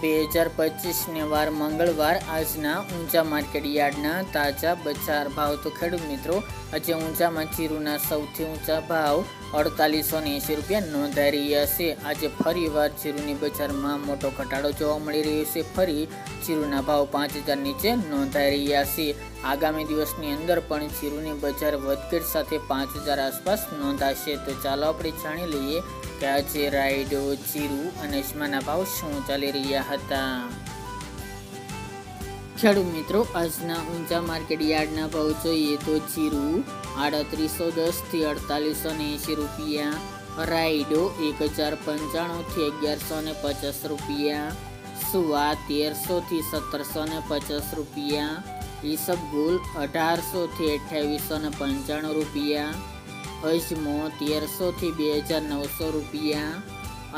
બે હજાર પચીસને વાર મંગળવાર આજના ઊંચા માર્કેટ યાર્ડના તાજા બજાર ભાવ તો ખેડૂત મિત્રો, આજે ઊંચામાં જીરુના સૌથી ઊંચા ભાવ અડતાલીસો ને એંસી રૂપિયા નોંધાઈ રહ્યા છે. આજે ફરીવાર જીરુની બજારમાં મોટો ઘટાડો જોવા મળી રહ્યો છે. ફરી જીરુના ભાવ પાંચ હજાર નીચે નોંધાઈ રહ્યા છે. આગામી દિવસની અંદર પણ જીરુની બજાર વધઘટ સાથે પાંચ હજાર આસપાસ નોંધાશે. તો ચાલો આપણે જાણી લઈએ કે આજે રાયડો, જીરુ અને અજમાના ભાવ શું ચાલી રહ્યા હતા. ખેડૂત મિત્રો, આજના ઊંચા માર્કેટ યાર્ડના ભાવ જોઈએ તો જીરું આડત્રીસો દસથી અડતાલીસો ને એંશી રૂપિયા, રાયડો એક હજાર પંચાણુંથી અગિયારસો ને પચાસ રૂપિયા, સુવા તેરસોથી સત્તરસો ને પચાસ રૂપિયા ઈસબગુલ અઢારસોથી અઠ્યાવીસો ને પંચાણું રૂપિયા, અજમો તેરસોથી બે હજાર નવસો રૂપિયા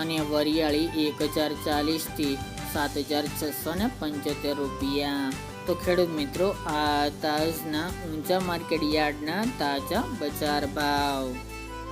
અને વરિયાળી એક હજાર ચાલીસથી સાત હજાર છસો ને પંચોતેર રૂપિયા. તો ખેડૂત મિત્રો, આ તાજના ઊંચા માર્કેટ યાર્ડના તાજા બજાર ભાવ.